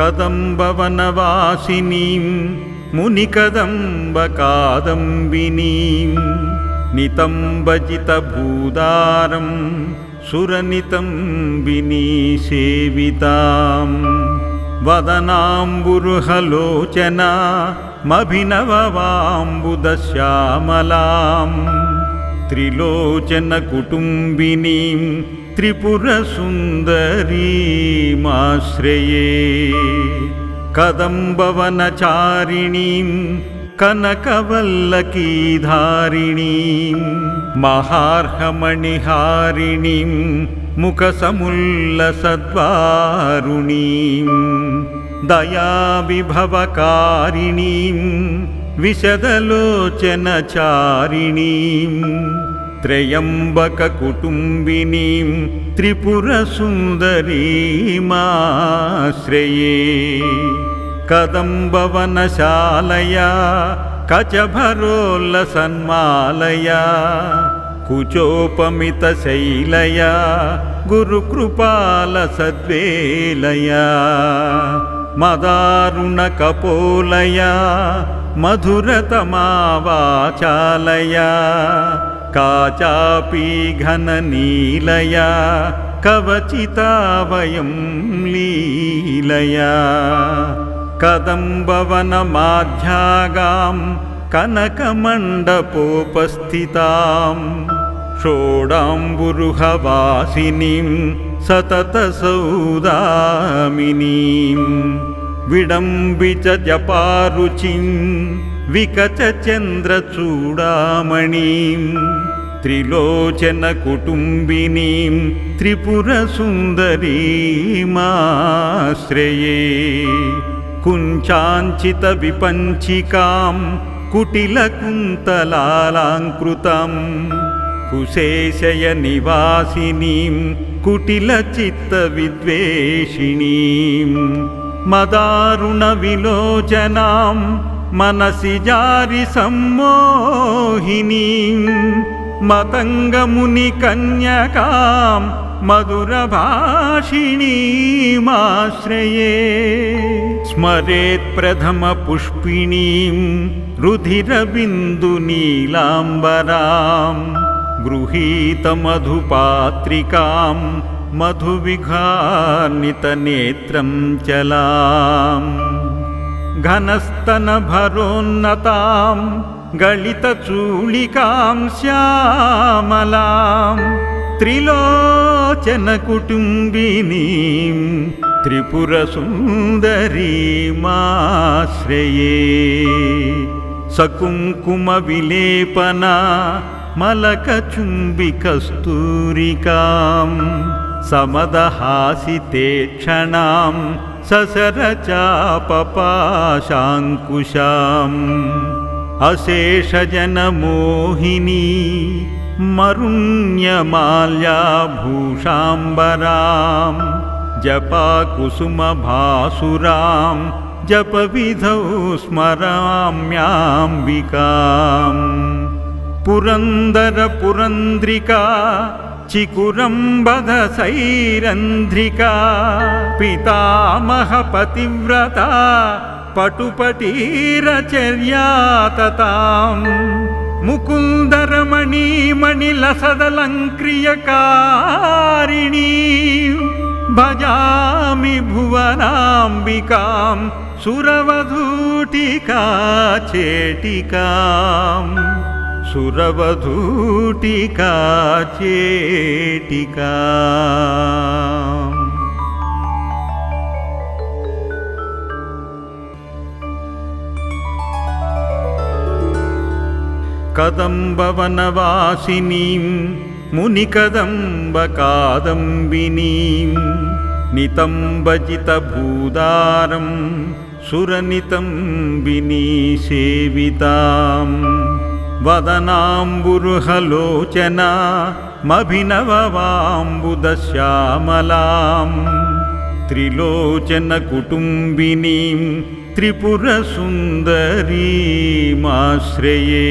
कदम्बवनवासिनीं मुनिकदम्बकादम्बिनीं नितम्बजितभूदारं सुरनितम्बिनीसेविताम् वदनाम्बुरुहलोचना मभिनववाम्बुदश्यामलाम् त्रिलोचनकुटुम्बिनीं त्रिपुरसुन्दरीमाश्रये कदम्बवनचारिणीं कनकवल्लकीधारिणीं महार्हमणिहारिणीं मुखसमुल्लसद्वारुणीं दयाविभवकारिणीं विशदलोचनचारिणीं त्र्यम्बककुटुम्बिनीं त्रिपुरसुन्दरीमाश्रये कदम्बवनशालया कचभरोल्लसन्मालया कुचोपमितशैलया गुरुकृपालसद्वेलया मदारुणकपोलया मधुरतमावाचालया काचापि घननीलया? कवचिता वयं लीलया। कदम्बवनमाध्यागां कनकमण्डपोपस्थितां षोडाम्बुरुहवासिनीं सततसौदामिनीं विडम्बिच जपारुचिं विकचचन्द्रचूडामणिं त्रिलोचनकुटुम्बिनीं त्रिपुरसुन्दरीमाश्रये कुञ्चाञ्चितविपञ्चिकां कुटिलकुन्तलालाङ्कृतं कुशेशयनिवासिनीं कुटिलचित्तविद्वेषिणीं मदारुणविलोचनां मनसि जारि सम्मोहिनीं। मतङ्गमुनिकन्यकां मधुरभाषिणीमाश्रये स्मरेत् प्रथमपुष्पिणीं रुधिरबिन्दुनीलाम्बरां। गृहीतमधुपात्रिकां मधुविघानितनेत्रं चलाम् घनस्तनभरोन्नतां गलितचूलिकां श्यामलां त्रिलोचनकुटुम्बिनीं त्रिपुरसुन्दरीमाश्रये सकुङ्कुमविलेपना मलकचुम्बिकस्तूरिकां समदहासिते क्षणां ससरचापपाशाङ्कुशाम्। अशेषजनमोहिनी मरुण्यमाल्याभूषाम्बरां जपाकुसुमभासुरां जपविधौ स्मराम्याम्बिकाम्। पुरन्दरपुरन्द्रिका చికురంబద సైరంధ్రికా పితామహ పతివ్రత పటుపటీరచర్యాతతాం. ముకుందరమణీమణిలసదలంక్రియకారిణీ భజామి భువనాంబికాం సురవధూటికా చేటికా. सुरवधूटिका चेटिका। कदम्बवनवासिनीं मुनिकदम्बकादम्बिनीं नितम्बजितभूदारं सुरनितम्बिनीसेविताम्। वदनाम्बुरुहलोचना मभिनववाम्बुदश्यामलां त्रिलोचनकुटुम्बिनीं त्रिपुरसुन्दरीमाश्रये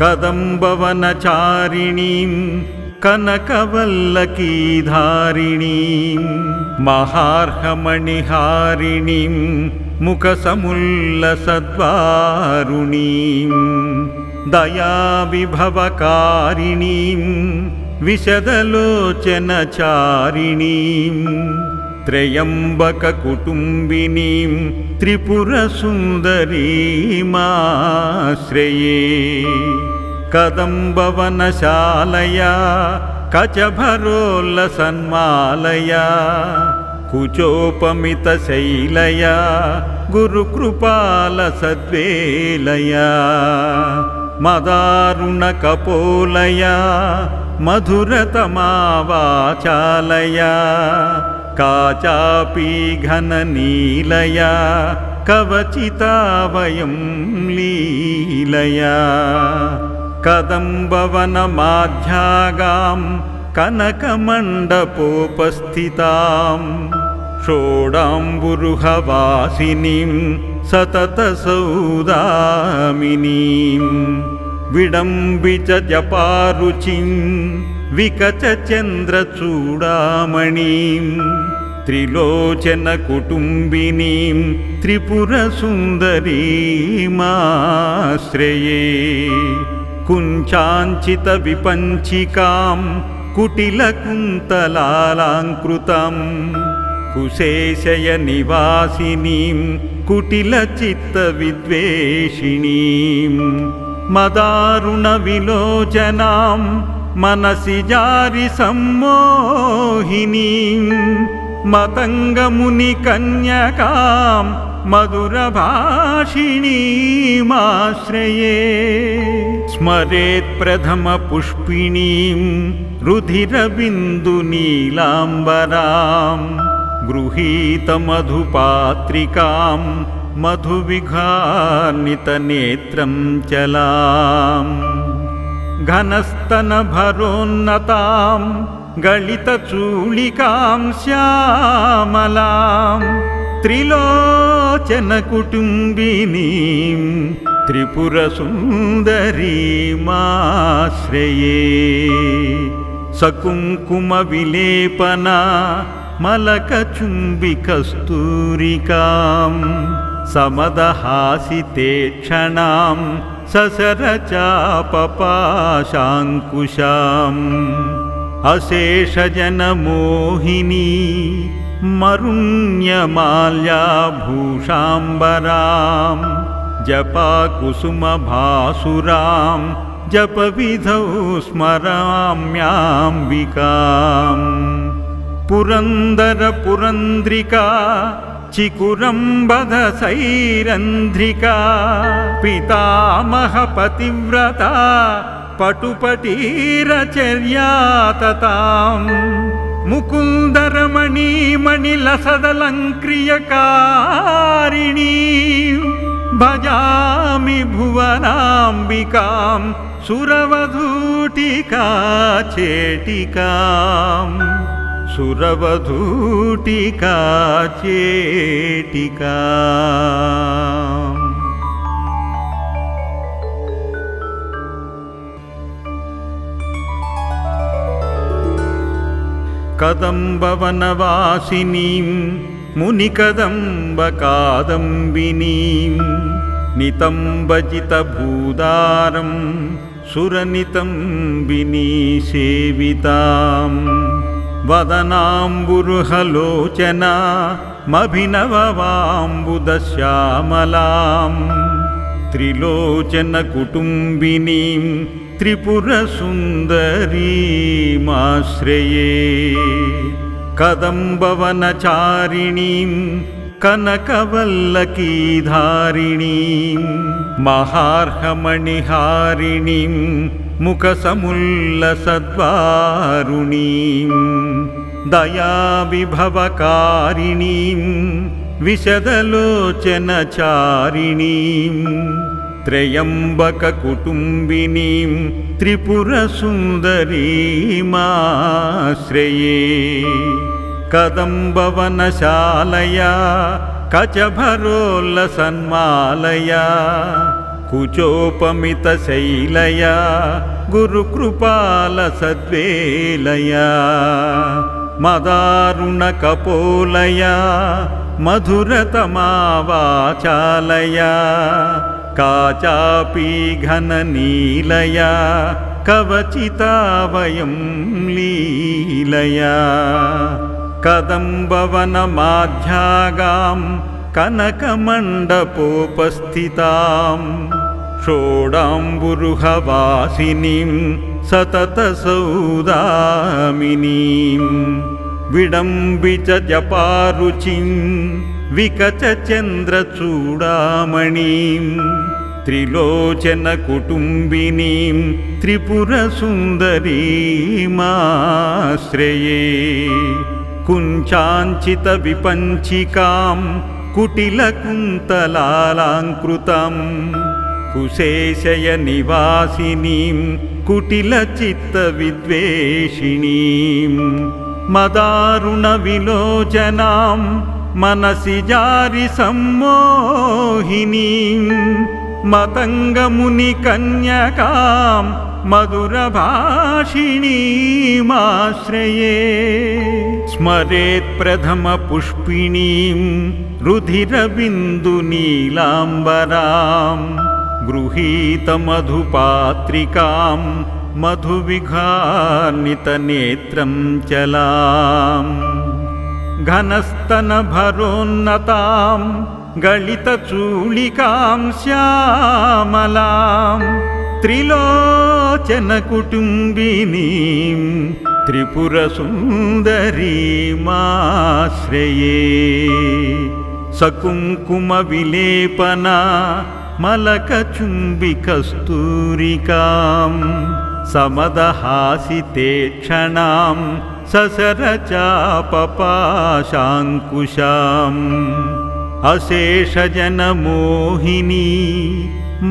कदम्बवनचारिणीं कनकवल्लकीधारिणीं महार्हमणिहारिणीं मुखसमुल्लसद्वारुणीं दयाविभवकारिणीं विशदलोचनचारिणीं त्र्यम्बककुटुम्बिनीं त्रिपुरसुन्दरीमाश्रये कदम्बवनशालया कचभरोल्लसन्मालया कुचोपमितशैलया गुरुकृपालसद्वेलया मदारुणकपोलया मधुरतमावाचालया काचापि घननीलया कवचिता वयं लीलया कदम्बवनमाध्यागां कनकमण्डपोपस्थितां षोडाम्बुरुहवासिनीं सततसौदामिनीं विडम्बिच जपारुचिं विकचचन्द्रचूडामणिं त्रिलोचनकुटुम्बिनीं त्रिपुरसुन्दरीमाश्रये कुञ्चाञ्चितविपञ्चिकां कुटिलकुन्तलालाङ्कृतं कुशेशयनिवासिनीं कुटिलचित्तविद्वेषिणीं मदारुणविलोचनां मनसि जारि सम्मोहिनीं मतङ्गमुनिकन्यकां मधुरभाषिणीमाश्रये स्मरेत् प्रथमपुष्पिणीं रुधिरबिन्दुनीलाम्बरां गृहीतमधुपात्रिकां मधुविघानितनेत्रं चलाम् घनस्तनभरोन्नतां गलितचूलिकां श्यामलां त्रिलोचनकुटुम्बिनीं त्रिपुरसुन्दरीमाश्रये सकुङ्कुमविलेपना मलकचुम्बिकस्तूरिकां समदहासिते क्षणां ससरचापपाशाङ्कुशाम्। अशेषजनमोहिनी मरुण्यमाल्याभूषाम्बरां जपाकुसुमभासुरां जपविधौ स्मराम्याम्बिकाम् पुरन्दरपुरन्द्रिका चिकुरम्बधसैरन्ध्रिका पितामहपतिव्रता पटुपटीरचर्यातताम् मुकुन्दरमणीमणिलसदलङ्क्रियकारिणी भजामि भुवनाम्बिकां सुरवधूटिका चेटिकाम् सुरवधूटिका चेटिका। कदम्बवनवासिनीं मुनिकदम्बकादम्बिनीं नितम्बजितभूदारं सुरनितम्बिनी सेविताम् वदनाम्बुरुहलोचना मभिनववाम्बुदश्यामलां त्रिलोचनकुटुम्बिनीं त्रिपुरसुन्दरीमाश्रये। कदम्बवनचारिणीं कनकवल्लकीधारिणीं महार्हमणिहारिणीं मुखसमुल्लसद्वारुणीं दयाविभवकारिणीं विशदलोचनचारिणीं त्र्यम्बककुटुम्बिनीं त्रिपुरसुन्दरीमाश्रये कदम्बवनशालया कचभरोल्लसन्मालया कुचोपमितशैलया गुरुकृपालसद्वेलया मदारुणकपोलया मधुरतमावाचालया काचापि घननीलया कवचिता वयं लीलया कदम्बवनमाध्यागां कनकमण्डपोपस्थितां षोडाम्बुरुहवासिनीं सततसौदामिनीं विडम्बि च जपारुचिं विकचचन्द्रचूडामणिं त्रिलोचनकुटुम्बिनीं त्रिपुरसुन्दरीमाश्रये कुञ्चाञ्चितविपञ्चिकां कुटिलकुन्तलालाङ्कृतं कुशेशयनिवासिनीं कुटिलचित्तविद्वेषिणीं मदारुणविलोचनां मनसि जारि सम्मोहिनीं मतङ्गमुनिकन्यकां मधुरभाषिणीमाश्रये स्मरेत् प्रथमपुष्पिणीं रुधिरबिन्दुनीलाम्बरां गृहीतमधुपात्रिकां मधुविघानितनेत्रं चलाम् घनस्तनभरोन्नतां गलितचूलिकां श्यामलां त्रिलोचनकुटुम्बिनीं त्रिपुरसुन्दरीमाश्रये सकुङ्कुमविलेपना मलकचुम्बिकस्तूरिकां समदहासिते क्षणां ससरचापपाशाङ्कुशाम्। अशेषजनमोहिनी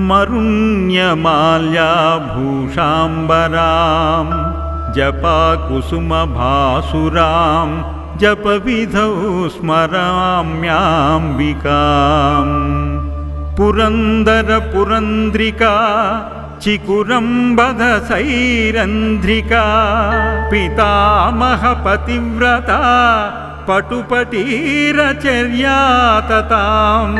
मरुण्यमाल्याभूषाम्बरां जपाकुसुमभासुरां जपविधौ स्मराम्याम्बिकाम् पुरन्दरपुरन्द्रिका चिकुरम्बधसैरन्ध्रिका पितामहपतिव्रता पटुपटीरचर्यातताम्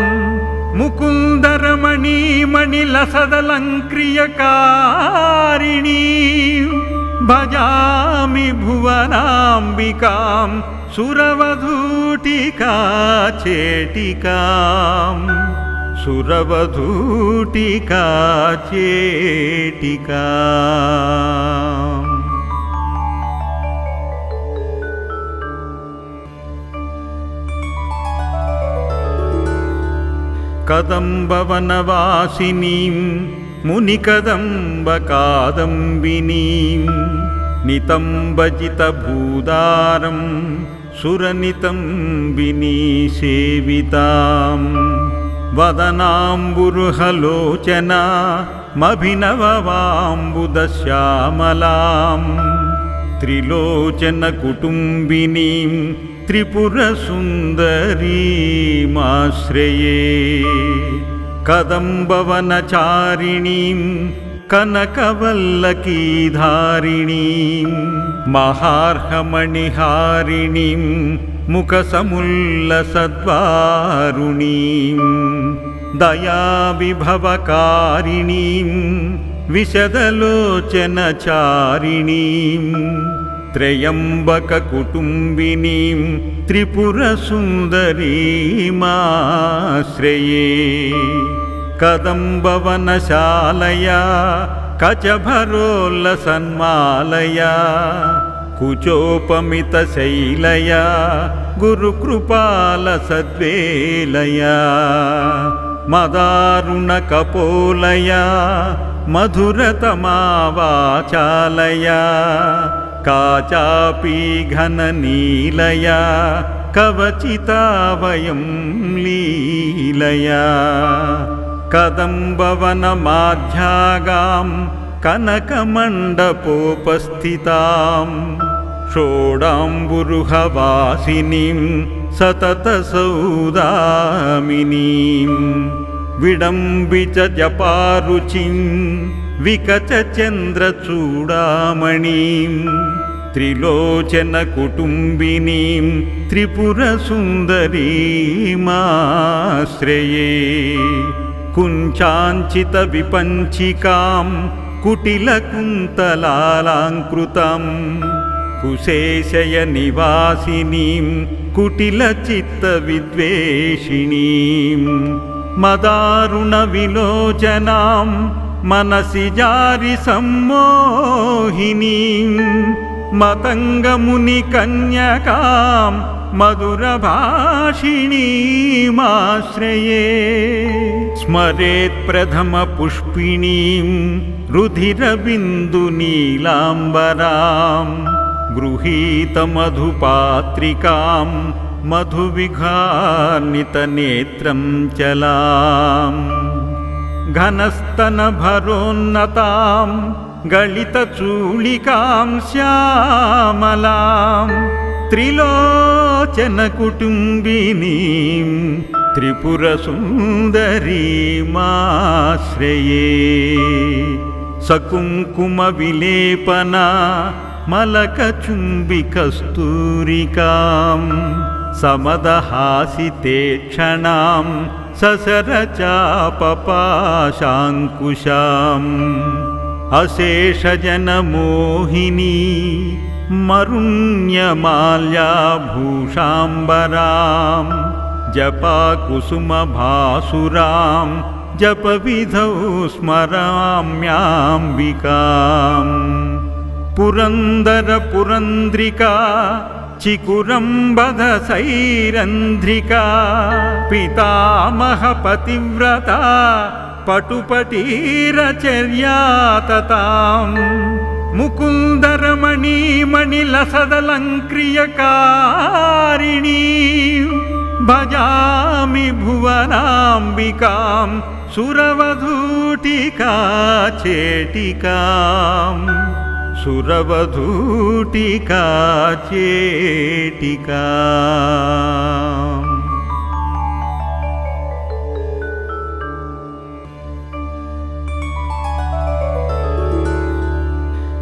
मुकुन्दरमणिमणिलसदलङ्क्रियकारिणी भजामि भुवनाम्बिकां सुरवधूटिका चेटिकाम् सुरवधूटिका चेटिका कदम्बवनवासिनीं मुनिकदम्बकादम्बिनीं नितम्बजितभूदारं सुरनितम्बिनी सेविताम् वदनाम्बुरुहलोचना मभिनववाम्बुदश्यामलां त्रिलोचनकुटुम्बिनीं त्रिपुरसुन्दरीमाश्रये कदम्बवनचारिणीं कनकवल्लकीधारिणीं महार्हमणिहारिणीं मुखसमुल्लसद्वारुणीं दयाविभवकारिणीं विशदलोचनचारिणीं त्र्यम्बककुटुम्बिनीं त्रिपुरसुन्दरीमाश्रये कदम्बवनशालया कचभरोल्लसन्मालया कुचोपमितशैलया गुरुकृपालसद्वेलया मदारुणकपोलया मधुरतमावाचालया काचापि घननीलया कवचिता वयं लीलया। कदम्बवनमाध्यागां कनकमण्डपोपस्थितां षोडाम्बुरुहवासिनीं सततसौदामिनीं विडम्बि च जपारुचिं विकचचन्द्रचूडामणिं त्रिलोचनकुटुम्बिनीं त्रिपुरसुन्दरीमाश्रये कुञ्चाञ्चितविपञ्चिकां कुटिलकुन्तलालाङ्कृतम् कुशेशयनिवासिनीं कुटिलचित्तविद्वेषिणीं मदारुणविलोचनां मनसि जारि सम्मोहिनीं मतङ्गमुनिकन्यकां मधुरभाषिणीमाश्रये स्मरेत् प्रथमपुष्पिणीं रुधिरबिन्दुनीलाम्बराम् गृहीतमधुपात्रिकां मधुविघानितनेत्रं चलाम् घनस्तनभरोन्नतां गलितचूलिकां श्यामलां त्रिलोचनकुटुम्बिनीं त्रिपुरसुन्दरीमाश्रये सकुङ्कुमविलेपना मलकचुम्बिकस्तूरिकां समदहासिते क्षणां ससरचापपाशाङ्कुशाम्। अशेषजनमोहिनी मरुण्यमाल्याभूषाम्बरां जपाकुसुमभासुरां जपविधौ स्मराम्याम्बिकाम् पुरन्दरपुरन्द्रिका चिकुरम्बधसैरन्ध्रिका पितामहपतिव्रता पटुपटीरचर्या तताम् मुकुन्दरमणिमणिलसदलङ्क्रियकारिणी भजामि भुवनाम्बिकां सुरवधूटिका चेटिकाम् सुरवधूटिका चेटिका।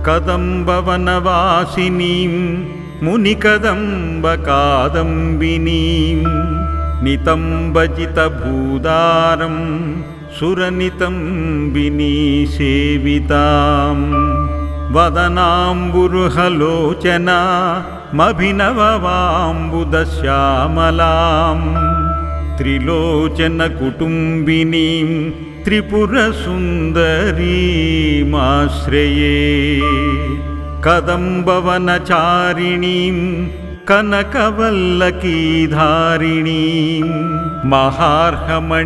कदम्बवनवासिनीं मुनिकदम्बकादम्बिनीं नितम्बजितभूदारं सुरनितम्बिनी सेविताम् वदनाम्बुरुहलोचना मभिनववाम्बुदश्यामलां त्रिलोचनकुटुम्बिनीं त्रिपुरसुन्दरीमाश्रये कदम्बवनचारिणीं कनकवल्लकीधारिणीं महार्हमणिहारिणीं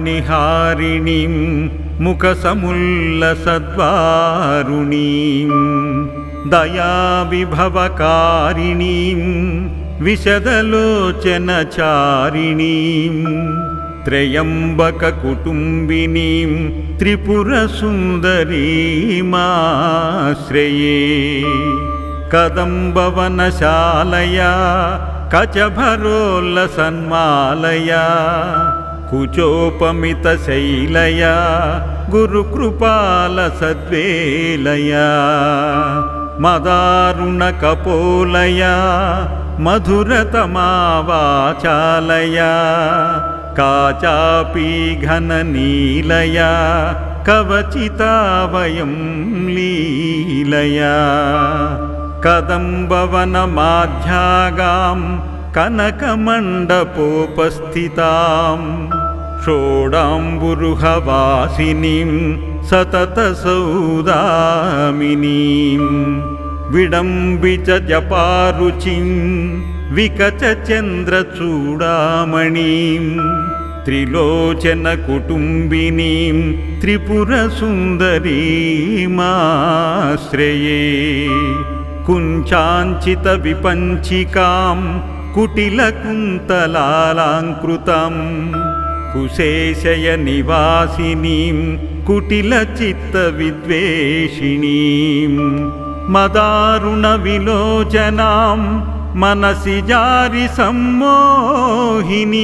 मुखसमुल्लसद्वारुणीं दयाविभवकारिणीं विशदलोचनचारिणीं त्र्यम्बककुटुम्बिनीं त्रिपुरसुन्दरीमाश्रये कदम्बवनशालया कचभरोल्लसन्मालया कुचोपमितशैलया गुरुकृपालसद्वेलया मदारुणकपोलया मधुरतमावाचालया काचापि घननीलया कवचिता वयं लीलया। कदम्बवनमाध्यागां कनकमण्डपोपस्थितां षोडाम्बुरुहवासिनीं सततसौदामिनीं विडम्बि च जपारुचिं विकचचन्द्रचूडामणिं त्रिलोचनकुटुम्बिनीं त्रिपुरसुन्दरीमाश्रये कुञ्चाञ्चितविपञ्चिकां कुटिलकुन्तलालाङ्कृतं कुशेशयनिवासिनीं कुटिलचित्तविद्वेषिणीं मदारुणविलोचनां मनसि जारि सम्मोहिनीं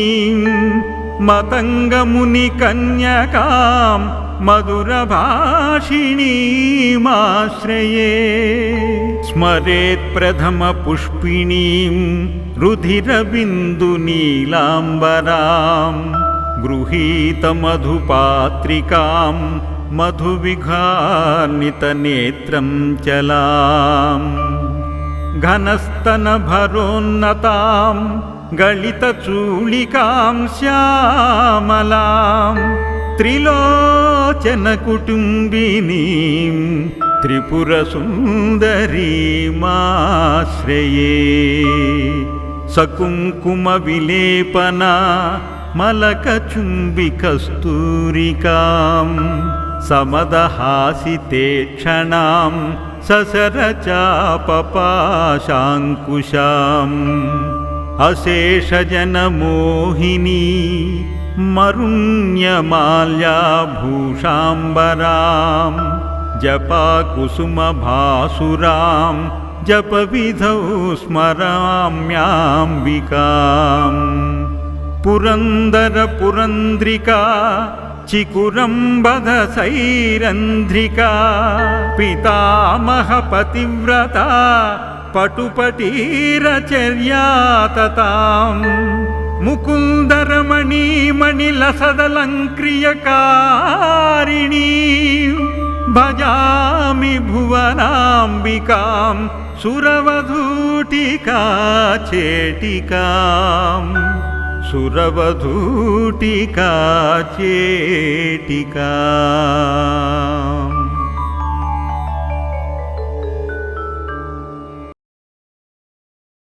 मतङ्गमुनिकन्यकां मधुरभाषिणीमाश्रये स्मरेत् प्रथमपुष्पिणीं रुधिरबिन्दुनीलाम्बरां गृहीतमधुपात्रिकां मधुविघानितनेत्रं चलाम् घनस्तनभरोन्नतां गलितचूलिकां श्यामलां त्रिलोचनकुटुम्बिनीं त्रिपुरसुन्दरीमाश्रये सकुङ्कुमविलेपना मलकचुम्बिकस्तूरिकां समदहासिते क्षणां ससरचापपाशाङ्कुशाम्। अशेषजनमोहिनी मरुण्यमाल्याभूषाम्बरां जपाकुसुमभासुरां जपविधौ स्मराम्याम्बिकाम् पुरन्दरपुरन्द्रिका चिकुरम्बधसैरन्ध्रिका पितामहपतिव्रता पटुपटीरचर्या तताम् मुकुन्दरमणीमणिलसदलङ्क्रियकारिणी भजामि भुवनाम्बिकां सुरवधूटिका चेटिकाम् सुरवधूटिका चेटिका